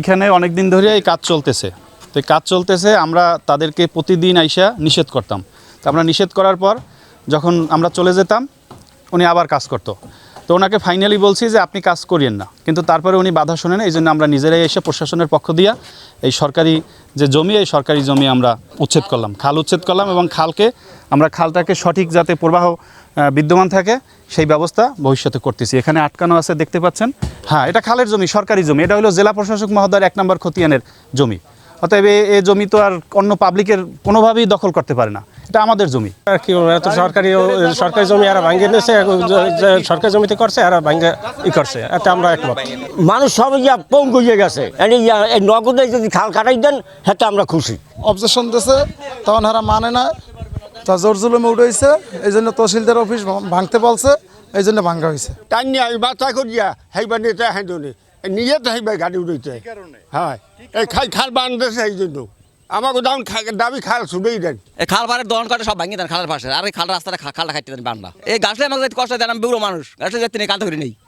এখানে অনেক দিন ধরে এই কাজ চলতেছে। তো কাজ চলতেছে, আমরা তাদেরকে প্রতিদিন আইসা নিষেধ করতাম। তো আমরা নিষেধ করার পর যখন আমরা চলে যেতাম, উনি আবার কাজ করতো। তো ওনাকে ফাইনালি বলছি যে, আপনি কাজ করিয়েন না। কিন্তু তারপরে উনি বাধা শোনেন, এই জন্য আমরা নিজেরাই এসে প্রশাসনের পক্ষ দিয়া এই সরকারি যে জমি, এই সরকারি জমি আমরা উচ্ছেদ করলাম। খাল উচ্ছেদ করলাম এবং খালকে, আমরা খালটাকে সঠিক যাতে প্রবাহ বিদ্যমান থাকে, সেই ব্যবস্থা ভবিষ্যতে করতেছি। এখানে আটকানো আছে, দেখতে পাচ্ছেন। হ্যাঁ এটা খালের জমি সরকারি জমি। এটা হলো জেলা প্রশাসক মহোদয়ের এক নম্বর খতিয়ানের জমি। অতএব এ- জমি তো আর অন্য পাবলিকের কোনোভাবেই দখল করতে পারে না। এটা আমাদের জমি। আর কি এত সরকারি সরকারি জমি এরা ভাঙ্গে নিয়েছে সরকারি জমিতে করছে এরা ভাঙ্গে ই করছে। এতে আমরা একমত। মানুষ সব ইয়া পঙ্গু হয়ে গেছে। ইয়া এই নগদে যদি খাল কাটাই দেন হেতে আমরা খুশি। অবজেকশন দিয়েছে তখন হারা মানে না। তা জোর জুলুমে উঠেছে এই জন্য তহসিলদার অফিস ভাঙতে বলছে এই জন্য ভাঙ্গা হয়েছে টানিয়া এই বাচ্চা করিয়া হেইবা নিতে হেঁদনে নিয়ে তো হেইবা গাড়ি উড়াইতে হ্যাঁ। এই খাল খাল বান্ধেছে এই জন্য। আমাকে দাম দাবি খাল শুনেই দেন। এই খাল পাড়ের দহন কাটে সব ভাঙিয়ে দেন খালের পাশে। আর এই খাল রাস্তাটা খালটা খাইতে দেন বানবা। এই গাছটা আমাকে কষ্ট দেন আমি বুড়ো মানুষ। গাছটা যেতে নেই কাঁদতে করি নেই।